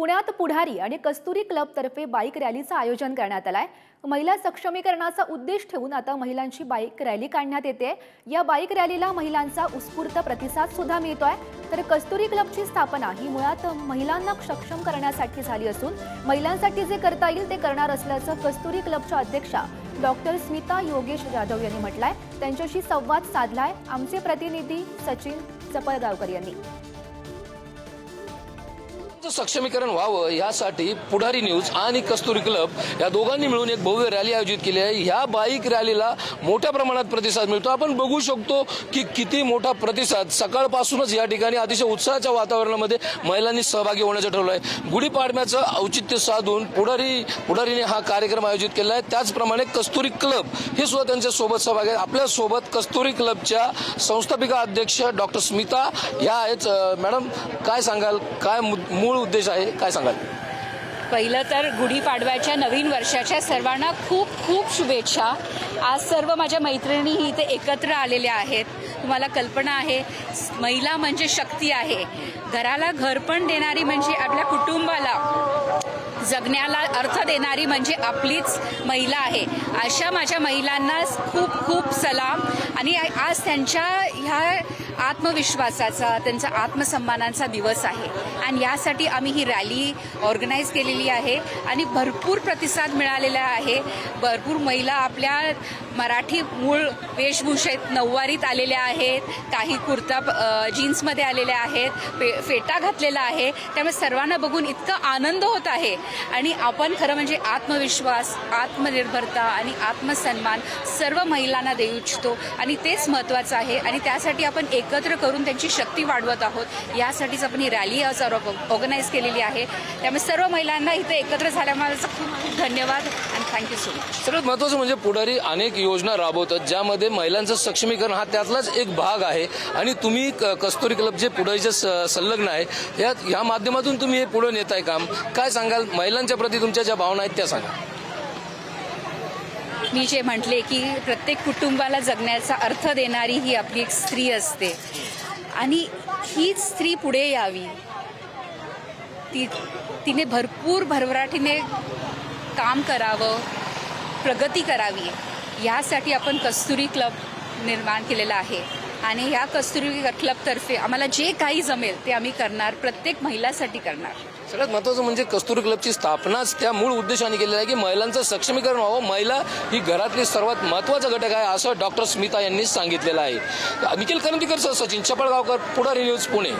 पुण्यात पुढारी आणि कस्तुरी क्लबतर्फे बाईक रॅलीचं आयोजन करण्यात आलंय. महिला सक्षमीकरणाचा उद्देश ठेवून आता महिलांची बाईक रॅली काढण्यात येते. या बाईक रॅलीला महिलांचा उत्स्फूर्त प्रतिसाद सुद्धा मिळतोय. तर कस्तुरी क्लबची स्थापना ही मुळात महिलांना सक्षम करण्यासाठी झाली असून महिलांसाठी जे करता येईल ते करणार असल्याचं कस्तुरी क्लबच्या अध्यक्षा डॉक्टर स्मिता योगेश जाधव यांनी म्हटलंय. त्यांच्याशी संवाद साधलाय. आमचे प्रतिनिधी सचिन चपळगावकर यांनी. सक्षमीकरण व्हावं यासाठी पुढारी न्यूज आणि कस्तुरी क्लब या दोघांनी मिळून एक भव्य रॅली आयोजित केली आहे. ह्या बाईक रॅलीला मोठ्या प्रमाणात प्रतिसाद मिळतो. आपण बघू शकतो की किती मोठा प्रतिसाद सकाळपासूनच या ठिकाणी अतिशय उत्साहाच्या वातावरणामध्ये महिलांनी सहभागी होण्याचं ठरवलं आहे. गुढीपाडव्याचं औचित्य साधून पुढारी पुढारीने हा कार्यक्रम आयोजित केला आहे. त्याचप्रमाणे कस्तुरी क्लब हे सुद्धा त्यांच्यासोबत सहभागी आहेत. आपल्यासोबत कस्तुरी क्लबच्या संस्थापिका अध्यक्ष डॉक्टर स्मिता या आहेत. मॅडम काय सांगाल? काय मूळ मूळ उद्देश आहे काय सांगाल? पहिलं तर गुढीपाडव्याच्या नवीन वर्षाच्या सर्वांना खूप खूप शुभेच्छा. आज सर्व माझ्या मैत्रिणी इथे एकत्र आलेल्या आहेत. तुम्हाला कल्पना आहे महिला म्हणजे शक्ती आहे. घराला घर पण देणारी म्हणजे आपल्या कुटुंबाला जगण्याला अर्थ देणारी म्हणजे आपलीच महिला आहे. अशा माझ्या महिलांना खूप खूप सलाम. आणि आज त्यांच्या ह्या आत्मविश्वासाचा त्यांचा आत्मसन्मानाचा दिवस आहे. आणि यासाठी आम्ही ही रॅली ऑर्गनाईज केलेली आहे. आणि भरपूर प्रतिसाद मिळालेला आहे. भरपूर महिला आपल्या मराठी मूळ वेशभूषेत नऊवारीत आलेल्या आहेत. काही कुर्ता जीन्समध्ये आलेल्या आहेत. पे फेटा घातलेला आहे. त्यामुळे सर्वांना बघून इतका आनंद होत आहे. आणि आपण खरं म्हणजे आत्मविश्वास आत्मनिर्भरता आणि आत्मसन्मान सर्व महिलांना देऊ इच्छितो. आणि तेच महत्त्वाचं आहे. आणि त्यासाठी आपण एक एकत्र करून त्यांची शक्ती वाढवत आहोत. यासाठीच आपण ही रॅली आज ऑर्गनाईज केलेली आहे. त्यामुळे सर्व महिलांना इथे एकत्र झाल्यामुळे खूप खूप धन्यवाद आणि थँक्यू सो मच सगळ्यात महत्वाचं म्हणजे पुढारी अनेक योजना राबवतात ज्यामध्ये महिलांचं सक्षमीकरण हा त्यातलाच एक भाग आहे. आणि तुम्ही क- कस्तुरी क्लब जे पुढारीचे स- संलग्न आहे या माध्यमातून तुम्ही हे पुढे नेत आहे काम. काय सांगाल? महिलांच्या प्रती तुमच्या ज्या भावना आहेत त्या सांगा. मी जे म्हटले की प्रत्येक कुटुंबाला जगण्याचा अर्थ देणारी ही आपली एक स्त्री असते. आणि हीच स्त्री पुढे यावी. ती तिने भरपूर भरभराटीने काम करावं प्रगती करावी. यासाठी आपण कस्तुरी क्लब निर्माण केलेला आहे. आणि ह्या कस्तुरी क्लबतर्फे आम्हाला जे काही जमेल ते आम्ही करणार प्रत्येक महिलासाठी करणार. सगळ्यात महत्वाचं म्हणजे कस्तुरी क्लबची स्थापनाच त्या मूळ उद्देशाने केलेली आहे की महिलांचं सक्षमीकरण व्हावं. महिला ही घरातली सर्वात महत्त्वाचा घटक आहे असं डॉक्टर स्मिता यांनी सांगितलेलं आहे. निखिल करंदीकर सचिन चपळगावकर पुढारी न्यूज पुणे.